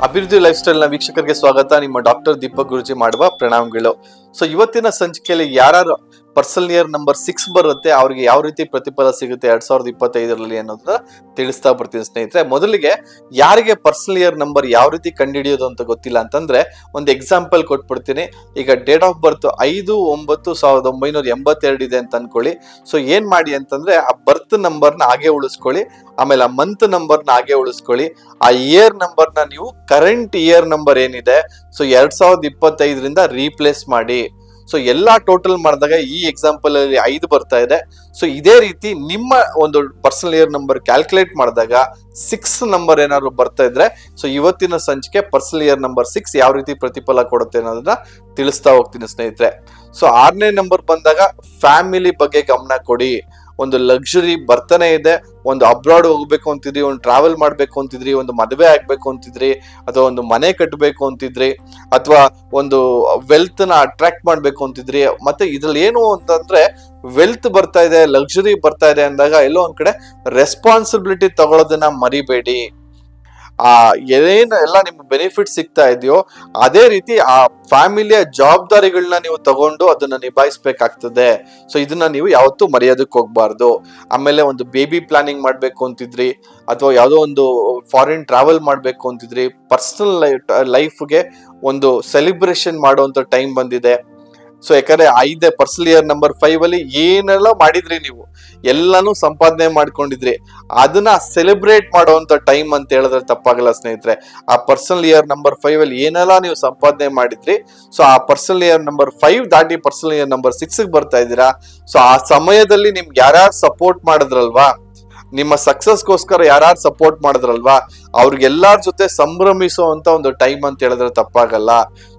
ಅಭಿವೃದ್ಧಿ ಲೈಫ್ ಸ್ಟೈಲ್ನ ವೀಕ್ಷಕರಿಗೆ ಸ್ವಾಗತ. ನಿಮ್ಮ ಡಾಕ್ಟರ್ ದೀಪಕ್ ಗುರುಜಿ ಮಾಡುವ ಪ್ರಣಾಮಗಳು. ಸೊ, ಇವತ್ತಿನ ಸಂಚಿಕೆಯಲ್ಲಿ ಯಾರು ಪರ್ಸನಲ್ ಇಯರ್ ನಂಬರ್ ಸಿಕ್ಸ್ ಬರುತ್ತೆ, ಅವ್ರಿಗೆ ಯಾವ ರೀತಿ ಪ್ರತಿಫಲ ಸಿಗುತ್ತೆ ಎರಡ್ ಸಾವಿರದ ಇಪ್ಪತ್ತೈದರಲ್ಲಿ ಅನ್ನೋದನ್ನ ತಿಳಿಸ್ತಾ ಬರ್ತೀನಿ ಸ್ನೇಹಿತರೆ. ಮೊದಲಿಗೆ ಯಾರಿಗೆ ಪರ್ಸನಲ್ ಇಯರ್ ನಂಬರ್ ಯಾವ ರೀತಿ ಕಂಡುಹಿಡಿಯೋದು ಅಂತ ಗೊತ್ತಿಲ್ಲ ಅಂತಂದ್ರೆ ಒಂದು ಎಕ್ಸಾಂಪಲ್ ಕೊಟ್ಬಿಡ್ತೀನಿ. ಈಗ ಡೇಟ್ ಆಫ್ ಬರ್ತ್ ಐದು ಒಂಬತ್ತು ಸಾವಿರದ ಒಂಬೈನೂರ ಎಂಬತ್ತೆರಡು ಇದೆ ಅಂತ ಅನ್ಕೊಳ್ಳಿ. ಸೊ ಏನ್ ಮಾಡಿ ಅಂತಂದ್ರೆ ಆ ಬರ್ತ್ ನಂಬರ್ನ ಹಾಗೆ ಉಳಿಸ್ಕೊಳ್ಳಿ, ಆಮೇಲೆ ಆ ಮಂತ್ ನಂಬರ್ನ ಹಾಗೆ ಉಳಿಸ್ಕೊಳ್ಳಿ. ಆ ಇಯರ್ ನಂಬರ್ನ ನೀವು ಕರೆಂಟ್ ಇಯರ್ ನಂಬರ್ ಏನಿದೆ ಸೊ ಎರಡ್ ಸಾವಿರದ ಇಪ್ಪತ್ತೈದರಿಂದ ರೀಪ್ಲೇಸ್ ಮಾಡಿ. ಸೊ ಎಲ್ಲ ಟೋಟಲ್ ಮಾಡಿದಾಗ ಈ ಎಕ್ಸಾಂಪಲ್ ಅಲ್ಲಿ ಐದು ಬರ್ತಾ ಇದೆ. ಸೊ ಇದೇ ರೀತಿ ನಿಮ್ಮ ಒಂದು ಪರ್ಸನಲ್ ಇಯರ್ ನಂಬರ್ ಕ್ಯಾಲ್ಕುಲೇಟ್ ಮಾಡಿದಾಗ ಸಿಕ್ಸ್ ನಂಬರ್ ಏನಾದ್ರು ಬರ್ತಾ ಇದ್ರೆ ಸೊ ಇವತ್ತಿನ ಸಂಚಿಕೆ ಪರ್ಸನಲ್ ಇಯರ್ ನಂಬರ್ ಸಿಕ್ಸ್ ಯಾವ ರೀತಿ ಪ್ರತಿಫಲ ಕೊಡುತ್ತೆ ಅನ್ನೋದನ್ನ ತಿಳಿಸ್ತಾ ಹೋಗ್ತೀನಿ ಸ್ನೇಹಿತರೆ. ಸೊ ಆರನೇ ನಂಬರ್ ಬಂದಾಗ ಫ್ಯಾಮಿಲಿ ಬಗ್ಗೆ ಗಮನ ಕೊಡಿ. ಒಂದು ಲಕ್ಸುರಿ ಬರ್ತಾನೆ ಇದೆ. ಒಂದು ಅಬ್ರಾಡ್ ಹೋಗ್ಬೇಕು ಅಂತಿದ್ರಿ, ಒಂದು ಟ್ರಾವೆಲ್ ಮಾಡ್ಬೇಕು ಅಂತಿದ್ರಿ, ಒಂದು ಮದುವೆ ಆಗ್ಬೇಕು ಅಂತಿದ್ರಿ, ಅಥವಾ ಒಂದು ಮನೆ ಕಟ್ಟಬೇಕು ಅಂತಿದ್ರಿ, ಅಥವಾ ಒಂದು ವೆಲ್ತ್ನ ಅಟ್ರಾಕ್ಟ್ ಮಾಡ್ಬೇಕು ಅಂತಿದ್ರಿ. ಮತ್ತೆ ಇದ್ರಲ್ಲಿ ಏನು ಅಂತಂದ್ರೆ ವೆಲ್ತ್ ಬರ್ತಾ ಇದೆ ಲಕ್ಸುರಿ ಬರ್ತಾ ಇದೆ ಅಂದಾಗ ಎಲ್ಲೋ ಒಂದ್ ಕಡೆ ರೆಸ್ಪಾನ್ಸಿಬಿಲಿಟಿ ತಗೊಳ್ಳೋದನ್ನ ಮರಿಬೇಡಿ. ಆ ಏನೇನು ಎಲ್ಲ ನಿಮ್ಗೆ ಬೆನಿಫಿಟ್ ಸಿಗ್ತಾ ಇದೆಯೋ, ಅದೇ ರೀತಿ ಆ ಫ್ಯಾಮಿಲಿಯ ಜವಾಬ್ದಾರಿಗಳನ್ನ ನೀವು ತಗೊಂಡು ಅದನ್ನ ನಿಭಾಯಿಸ್ಬೇಕಾಗ್ತದೆ. ಸೊ ಇದನ್ನ ನೀವು ಯಾವತ್ತೂ ಮರೆಯೋದಕ್ಕೆ ಹೋಗ್ಬಾರ್ದು. ಆಮೇಲೆ ಒಂದು ಬೇಬಿ ಪ್ಲಾನಿಂಗ್ ಮಾಡ್ಬೇಕು ಅಂತಿದ್ರಿ, ಅಥವಾ ಯಾವುದೋ ಒಂದು ಫಾರಿನ್ ಟ್ರಾವೆಲ್ ಮಾಡ್ಬೇಕು ಅಂತಿದ್ರಿ ಪರ್ಸನಲ್ ಲೈಫ್ ಲೈಫ್ಗೆ ಒಂದು ಸೆಲೆಬ್ರೇಷನ್ ಮಾಡುವಂತ ಟೈಮ್ ಬಂದಿದೆ. ಸೊ ಯಾಕಂದ್ರೆ ಐದೇ ಪರ್ಸನಲ್ ಇಯರ್ ನಂಬರ್ ಫೈವ್ ಅಲ್ಲಿ ಏನೆಲ್ಲ ಮಾಡಿದ್ರಿ ನೀವು? ಎಲ್ಲಾನು ಸಂಪಾದನೆ ಮಾಡ್ಕೊಂಡಿದ್ರಿ. ಅದನ್ನ ಸೆಲೆಬ್ರೇಟ್ ಮಾಡುವಂತ ಟೈಮ್ ಅಂತ ಹೇಳಿದ್ರೆ ತಪ್ಪಾಗಲ್ಲ ಸ್ನೇಹಿತರೆ. ಆ ಪರ್ಸನಲ್ ಇಯರ್ ನಂಬರ್ ಫೈವ್ ಅಲ್ಲಿ ಏನೆಲ್ಲ ನೀವು ಸಂಪಾದನೆ ಮಾಡಿದ್ರಿ? ಸೊ ಆ ಪರ್ಸನಲ್ ಇಯರ್ ನಂಬರ್ ಫೈವ್ ದಾಟಿ ಪರ್ಸನಲ್ ಇಯರ್ ನಂಬರ್ ಸಿಕ್ಸ್ ಬರ್ತಾ ಇದ್ದೀರಾ? ಸೊ ಆ ಸಮಯದಲ್ಲಿ ನಿಮ್ಗೆ ಯಾರ್ಯಾರು ಸಪೋರ್ಟ್ ಮಾಡಿದ್ರಲ್ವಾ? ನಿಮ್ಮ ಸಕ್ಸಸ್ಗೋಸ್ಕರ ಯಾರು ಸಪೋರ್ಟ್ ಮಾಡಿದ್ರಲ್ವಾ, ಅವ್ರಿಗೆಲ್ಲಾರ ಜೊತೆ ಸಂಭ್ರಮಿಸುವಂತ ಒಂದು ಟೈಮ್ ಅಂತ ಹೇಳಿದ್ರೆ ತಪ್ಪಾಗಲ್ಲ.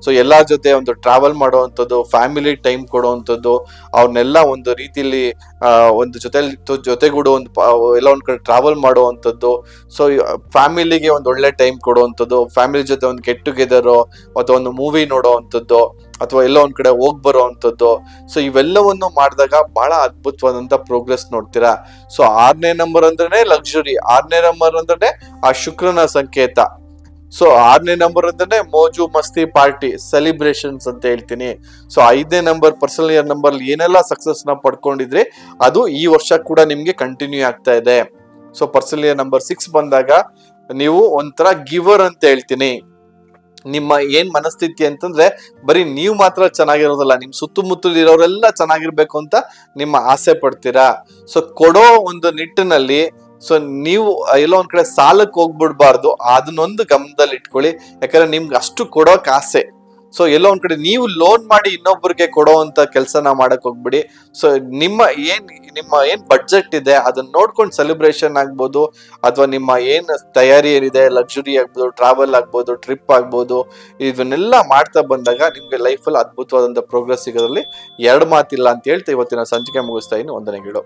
ಸೊ ಎಲ್ಲಾರ ಜೊತೆ ಒಂದು ಟ್ರಾವೆಲ್ ಮಾಡುವಂಥದ್ದು ಫ್ಯಾಮಿಲಿ ಟೈಮ್ ಕೊಡುವಂಥದ್ದು ಅವ್ರನ್ನೆಲ್ಲ ಒಂದು ರೀತಿಲಿ ಒಂದು ಜೊತೆ ಜೊತೆಗೂಡು ಒಂದು ಎಲ್ಲ ಒಂದ್ ಕಡೆ ಟ್ರಾವೆಲ್ ಮಾಡುವಂಥದ್ದು. ಸೊ ಫ್ಯಾಮಿಲಿಗೆ ಒಂದು ಒಳ್ಳೆ ಟೈಮ್ ಕೊಡುವಂಥದ್ದು ಫ್ಯಾಮಿಲಿ ಜೊತೆ ಒಂದು ಗೆಟ್ ಟುಗೆದರ್ ಅಥವಾ ಒಂದು ಮೂವಿ ನೋಡುವಂಥದ್ದು. ಅಥವಾ ಎಲ್ಲೋ ಒಂದ್ ಕಡೆ ಹೋಗ್ ಬರುವಂಥದ್ದು ಸೊ ಇವೆಲ್ಲವನ್ನು ಮಾಡಿದಾಗ ಬಹಳ ಅದ್ಭುತವಾದಂತ ಪ್ರೋಗ್ರೆಸ್ ನೋಡ್ತೀರಾ? ಸೊ ಆರನೇ ನಂಬರ್ ಅಂದ್ರೆ ಲಕ್ಸುರಿ ಆರನೇ ನಂಬರ್ ಅಂದ್ರೆ ಆ ಶುಕ್ರನ ಸಂಕೇತ. ಸೊ ಆರನೇ ನಂಬರ್ ಅಂದ್ರೆ ಮೋಜು, ಮಸ್ತಿ ಪಾರ್ಟಿ ಸೆಲಿಬ್ರೇಷನ್ಸ್ ಅಂತ ಹೇಳ್ತೀನಿ. ಸೊ ಐದನೇ ನಂಬರ್ ಪರ್ಸನಲ್ ಇಯರ್ ನಂಬರ್ ಏನೆಲ್ಲ ಸಕ್ಸಸ್ನ ಪಡ್ಕೊಂಡಿದ್ರಿ, ಅದು ಈ ವರ್ಷ ಕೂಡ ನಿಮ್ಗೆ ಕಂಟಿನ್ಯೂ ಆಗ್ತಾ ಇದೆ. So personal year number six ಬಂದಾಗ ನೀವು ಒಂಥರ ಗಿವರ್ ಅಂತ ಹೇಳ್ತೀನಿ. ನಿಮ್ಮ ಏನ್ ಮನಸ್ಥಿತಿ ಅಂತಂದ್ರೆ ಬರೀ ನೀವು ಮಾತ್ರ ಚೆನ್ನಾಗಿರೋದಲ್ಲ, ನಿಮ್ ಸುತ್ತಮುತ್ತಲಿರೋರೆಲ್ಲ ಚೆನ್ನಾಗಿರ್ಬೇಕು ಅಂತ ನಿಮ್ಮ ಆಸೆ ಪಡ್ತೀರಾ? ಸೊ ಕೊಡೋ ಒಂದು ನಿಟ್ಟಿನಲ್ಲಿ ಸೊ ನೀವು ಎಲ್ಲೋ ಒಂದ್ ಕಡೆ ಸಾಲಕ್ಕೆ ಹೋಗ್ಬಿಡ್ಬಾರ್ದು. ಅದನ್ನೊಂದು ಗಮನದಲ್ಲಿ ಇಟ್ಕೊಳ್ಳಿ ಯಾಕಂದ್ರೆ ನಿಮ್ಗೆ ಅಷ್ಟು ಕೊಡೋಕೆ ಆಸೆ. ಸೊ ಎಲ್ಲೋ ಒಂದ್ ಕಡೆ ನೀವು ಲೋನ್ ಮಾಡಿ ಇನ್ನೊಬ್ಬರಿಗೆ ಕೊಡೋವಂತ ಕೆಲಸನ ಮಾಡಕ್ ಹೋಗ್ಬಿಡಿ. ಸೊ ನಿಮ್ಮ ಏನ್ ನಿಮ್ಮ ಏನ್ ಬಡ್ಜೆಟ್ ಇದೆ ಅದನ್ನ ನೋಡ್ಕೊಂಡು ಸೆಲೆಬ್ರೇಷನ್ ಆಗ್ಬೋದು, ಅಥವಾ ನಿಮ್ಮ ಏನ್ ತಯಾರಿ ಏನಿದೆ ಲಕ್ಸುರಿ ಆಗ್ಬೋದು ಟ್ರಾವೆಲ್ ಆಗ್ಬೋದು ಟ್ರಿಪ್ ಆಗ್ಬೋದು, ಇದನ್ನೆಲ್ಲ ಮಾಡ್ತಾ ಬಂದಾಗ ನಿಮ್ಗೆ ಲೈಫಲ್ಲಿ ಅದ್ಭುತವಾದಂತ ಪ್ರೋಗ್ರೆಸ್ ಸಿಗೋದ್ರಲ್ಲಿ ಎರಡು ಮಾತಿಲ್ಲ ಅಂತ ಹೇಳ್ತಾ ಇವತ್ತಿನ ಸಂಚಿಕೆ ಮುಗಿಸ್ತಾ ಇನ್ನು ವಂದನೆಗಳು